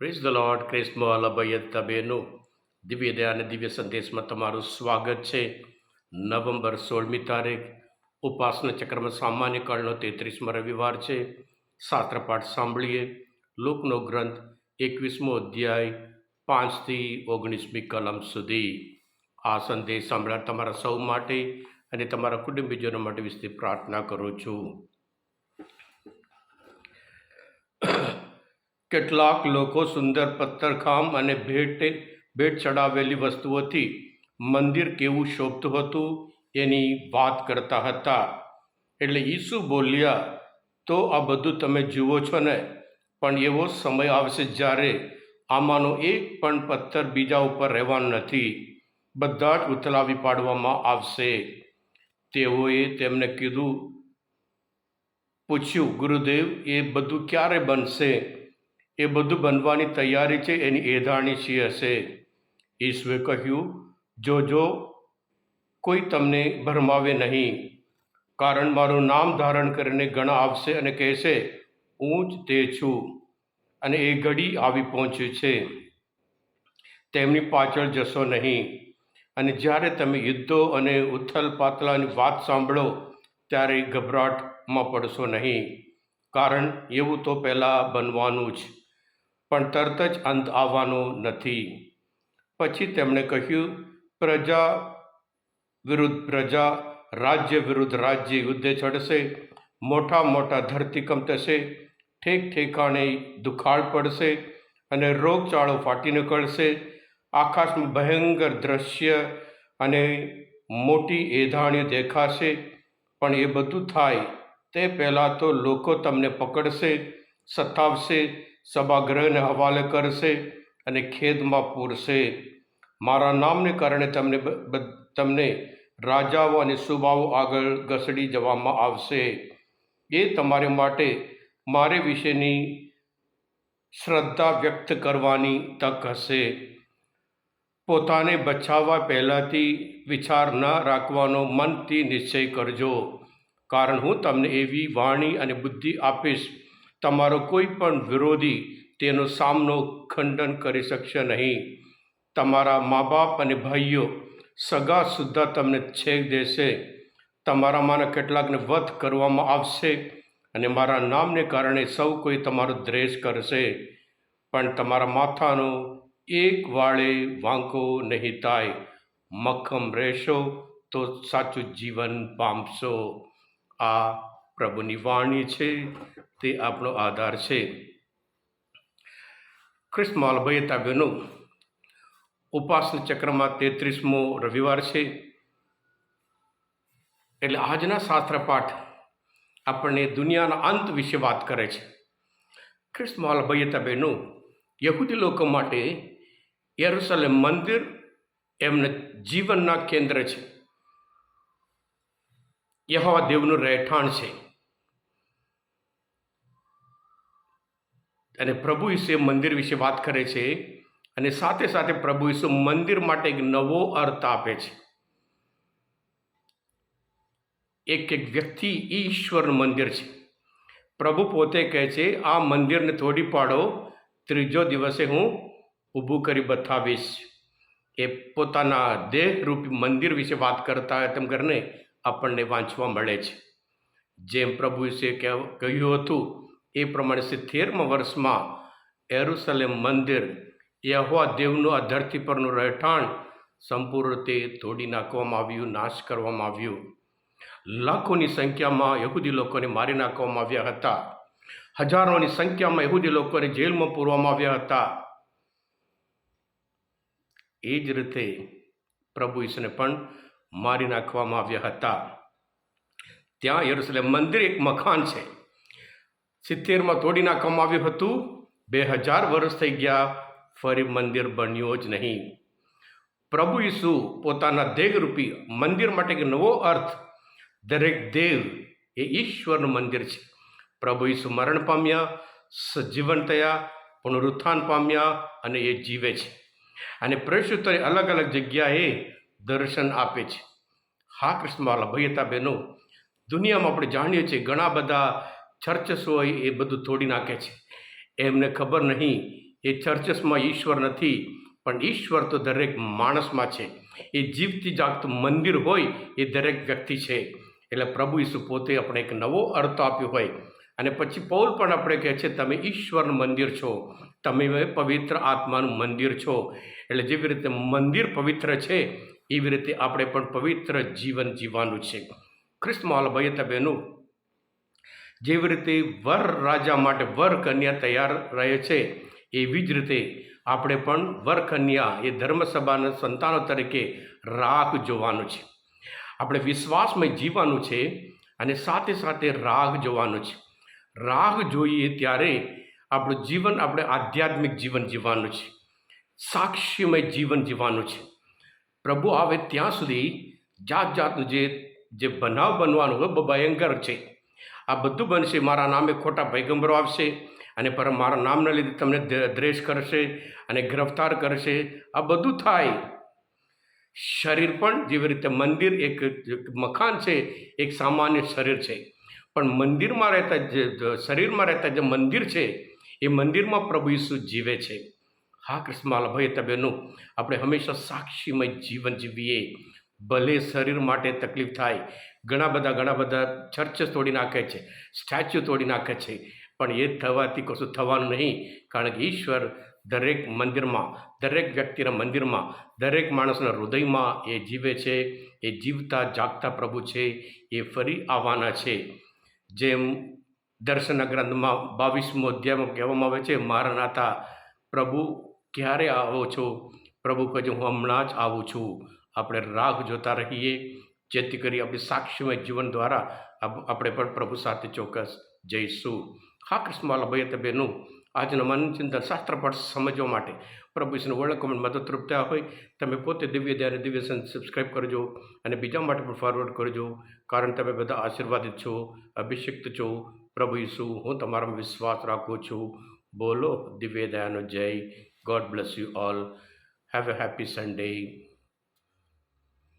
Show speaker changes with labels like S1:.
S1: Praise the Lord ક્રિસ્મોલ અભયતા બેનો દિવ્ય દયા અને દિવ્ય સંદેશમાં તમારું સ્વાગત છે નવેમ્બર સોળમી તારીખ ઉપાસના ચક્રમાં સામાન્ય કાળનો તેત્રીસમો રવિવાર છે શાસ્ત્રપાઠ સાંભળીએ લોકનો ગ્રંથ એકવીસમો અધ્યાય પાંચથી ઓગણીસમી કલમ સુધી આ સંદેશ સાંભળ્યા તમારા સૌ માટે અને તમારા કુટુંબીજનો માટે વિશે પ્રાર્થના કરું છું. કેટલાક લોકો સુંદર પથ્થરખામ અને ભેટ ભેટ ચડાવેલી વસ્તુઓથી મંદિર કેવું શોભતું હતું એની વાત કરતા હતા. એટલે ઈસુ બોલ્યા, તો આ બધું તમે જુઓ છો ને? પણ એવો સમય આવશે જ્યારે આમાંનો એક પણ પથ્થર બીજા ઉપર રહેવાનો નથી. બધા જ ઉથલાવી પાડવામાં આવશે. તેઓએ તેમને કીધું, પૂછ્યું, ગુરુદેવ, એ બધું ક્યારે બનશે? એ બધું બનવાની તૈયારી છે, એની એધાણી શી હશે? ઈશ્વરે કહ્યું, જો જો, કોઈ તમને ભરમાવે નહીં, કારણ મારું નામ ધારણ કરીને ઘણા આવશે અને કહેશે, હું જ તે છું અને એ ઘડી આવી પહોંચ્યું છે. તેમની પાછળ જશો નહીં. અને જ્યારે તમે યુદ્ધો અને ઉથલ પાતળાની વાત સાંભળો, ત્યારે ગભરાટમાં પડશો નહીં. કારણ એવું તો પહેલાં બનવાનું જ પણ તરત જ અંત આવવાનો નથી. પછી તેમણે કહ્યું, પ્રજા વિરુદ્ધ પ્રજા, રાજ્ય વિરુદ્ધ રાજ્ય યુદ્ધે ચડશે, મોટા મોટા ધરતીકંપ થશે, ઠેક ઠેકાણે દુખાળ પડશે અને રોગચાળો ફાટી નીકળશે. આકાશમાં ભયંકર દ્રશ્ય અને મોટી એધાણીઓ દેખાશે. પણ એ બધું થાય તે પહેલાં તો લોકો તમને પકડશે, સતાવશે સભાગૃહને હવાલે કરશે અને ખેદમાં પૂરશે. મારા નામને કારણે તમને તમને રાજાઓ અને સુબાઓ આગળ ઘસડી જવામાં આવશે. એ તમારે માટે મારે વિશેની શ્રદ્ધા વ્યક્ત કરવાની તક હશે. પોતાને બચાવવા પહેલાંથી વિચાર ન રાખવાનો મનથી નિશ્ચય કરજો. કારણ હું તમને એવી વાણી અને બુદ્ધિ આપીશ તમારો કોઈ પણ વિરોધી તેનો સામનો ખંડન કરી શકશે નહીં. તમારા મા બાપ અને ભાઈઓ સગા સુદ્ધા તમને છેક દેશે. તમારામાંના કેટલાકને વધ કરવામાં આવશે અને મારા નામને કારણે સૌ કોઈ તમારો દ્રેષ કરશે. પણ તમારા માથાનો એક વાળે વાંકો નહીં થાય. મક્ખમ રહેશો તો સાચું જીવન પામશો. આ પ્રભુની વાણી છે, તે આપણો આધાર છે. ક્રિસ્મલ માલભાઈ બહેનો, ઉપાસન ચક્રમાં તેત્રીસમો રવિવાર છે. એટલે આજના શાસ્ત્ર પાઠ આપણને દુનિયાના અંત વિશે વાત કરે છે. ક્રિસ્મલ માલભાઈ બહેનો, યહૂદી લોકો માટે યરુસલેમ મંદિર એમના જીવનના કેન્દ્ર છે. યહવા દેવનું રહેઠાણ છે. અને પ્રભુ ઈસુ મંદિર વિશે વાત કરે છે અને સાથે સાથે પ્રભુ ઈસુ મંદિર માટે એક નવો અર્થ આપે છે. એક એક વ્યક્તિ ઈશ્વરનું મંદિર છે. પ્રભુ પોતે કહે છે, આ મંદિરને તોડી પાડો, ત્રીજો દિવસે હું ઊભું કરી બતાવીશ. એ પોતાના દેહરૂપી મંદિર વિશે વાત કરતા તેમ કરીને આપણને વાંચવા મળે છે. જેમ પ્રભુ વિશે કહ્યું હતું એ પ્રમાણે સિત્તેરમા વર્ષમાં એરુસલેમ મંદિર યહોવા દેવનું આ ધરતી પરનું રહેઠાણ સંપૂર્ણ રીતે તોડી નાખવામાં આવ્યું, નાશ કરવામાં આવ્યું. લાખોની સંખ્યામાં યહૂદી લોકોને મારી નાખવામાં આવ્યા હતા. હજારોની સંખ્યામાં યહૂદી લોકોને જેલમાં પૂરવામાં આવ્યા હતા. એ જ રીતે પ્રભુ ઈસુને પણ મારી નાખવામાં આવ્યા હતા. ત્યાં યરુસલેમ મંદિર એક મકાન છે. સિત્તેરમાં તોડી નાખવામાં આવ્યું હતું. બે હજાર વર્ષ થઈ ગયા, ફરી મંદિર બન્યો જ નહીં. પ્રભુ ઈસુ પોતાના દેહરૂપી મંદિર માટે એક નવો અર્થ, દરેક દેવ એ ઈશ્વરનું મંદિર છે. પ્રભુ ઈસુ મરણ પામ્યા, સજીવન થયા, પુનરુત્થાન પામ્યા અને એ જીવે છે. અને પ્રશુદ્ધને અલગ અલગ જગ્યાએ દર્શન આપે છે. હા કૃષ્ણવાલા ભયતા બહેનો, દુનિયામાં આપણે જાણીએ છીએ ઘણા બધા ચર્ચસ હોય એ બધું તોડી નાખે છે. એમને ખબર નહીં એ ચર્ચસમાં ઈશ્વર નથી, પણ ઈશ્વર તો દરેક માણસમાં છે. એ જીવતી જાગતું મંદિર હોય એ દરેક વ્યક્તિ છે. એટલે પ્રભુ ઈસુ પોતે આપણે એક નવો અર્થ આપ્યો હોય. અને પછી પૌલ પણ આપણે કહે છે, તમે ઈશ્વરનું મંદિર છો. તમે પવિત્ર આત્માનું મંદિર છો. એટલે જેવી રીતે મંદિર પવિત્ર છે, એવી રીતે આપણે પણ પવિત્ર જીવન જીવવાનું છે. ખ્રિસ્તમાલ ભાઈ બહેનું જેવી રીતે વર રાજા માટે વર કન્યા તૈયાર રહે છે, એવી જ રીતે આપણે પણ વર કન્યા એ ધર્મસભાના સંતાનો તરીકે રાગ જોવાનું છે. આપણે વિશ્વાસમય જીવવાનું છે અને સાથે સાથે રાગ જોવાનું છે. રાગ જોઈએ ત્યારે આપણું જીવન આપણે આધ્યાત્મિક જીવન જીવવાનું છે. સાક્ષીમય જીવન જીવવાનું છે. પ્રભુ આવે ત્યાં સુધી જાત જાતનું જે જે બનાવ બનવાનું હોય ભયંકર છે. આ બધું બનશે. મારા નામે ખોટા પૈગંબરો આવશે અને પર મારા નામના લીધે તમને દ- દ્વેષ કરશે અને ગ્રફતાર કરશે. આ બધું થાય. શરીર પણ જેવી રીતે મંદિર એક મકાન છે, એક સામાન્ય શરીર છે. પણ મંદિરમાં રહેતા જે શરીરમાં રહેતા જે મંદિર છે, એ મંદિરમાં પ્રભુ ઈસુ જીવે છે. હા કૃષ્ણમાલા ભાઈ તબેનું, આપણે હંમેશા સાક્ષીમય જીવન જીવીએ. ભલે શરીર માટે તકલીફ થાય ઘણા બધા ઘણા બધા ચર્ચ તોડી નાખે છે સ્ટેચ્યુ તોડી નાખે છે. પણ એ થવાથી કશું થવાનું નહીં, કારણ કે ઈશ્વર દરેક મંદિરમાં, દરેક વ્યક્તિના મંદિરમાં, દરેક માણસના હૃદયમાં એ જીવે છે, એ જીવતા, જાગતા પ્રભુ છે, એ ફરી આવવાના છે. જેમ દર્શનના ગ્રંથમાં બાવીસમો અધ્યાયમાં કહેવામાં આવે છે, મારા નાતા પ્રભુ ક્યારે આવો છો? પ્રભુ કહે હું હમણાં જ આવું છું. આપણે રાહ જોતા રહીએ જેથી કરી આપણી સાક્ષીમય જીવન દ્વારા આપણે પણ પ્રભુ સાથે ચોક્કસ જઈશું. હા કૃષ્ણવાલા ભાઈ બેનું આજના મન ચિંતન શાસ્ત્રપાઠ સમજવા માટે પ્રભુ વિષ્ણુ ઓળખવામાં મદદરૂપ થયા હોય, તમે પોતે દિવ્ય ધ્યાને દિવ્ય સબસ્ક્રાઈબ કરજો અને બીજા માટે પણ ફોરવર્ડ કરજો, કારણ તમે બધા આશીર્વાદિત છો, અભિષિક્ત છો. પ્રભુ ઈસુ, હું તમારામાં વિશ્વાસ રાખું છું. બોલો દિવ્ય દયાનો જય. God bless you all have a happy Sunday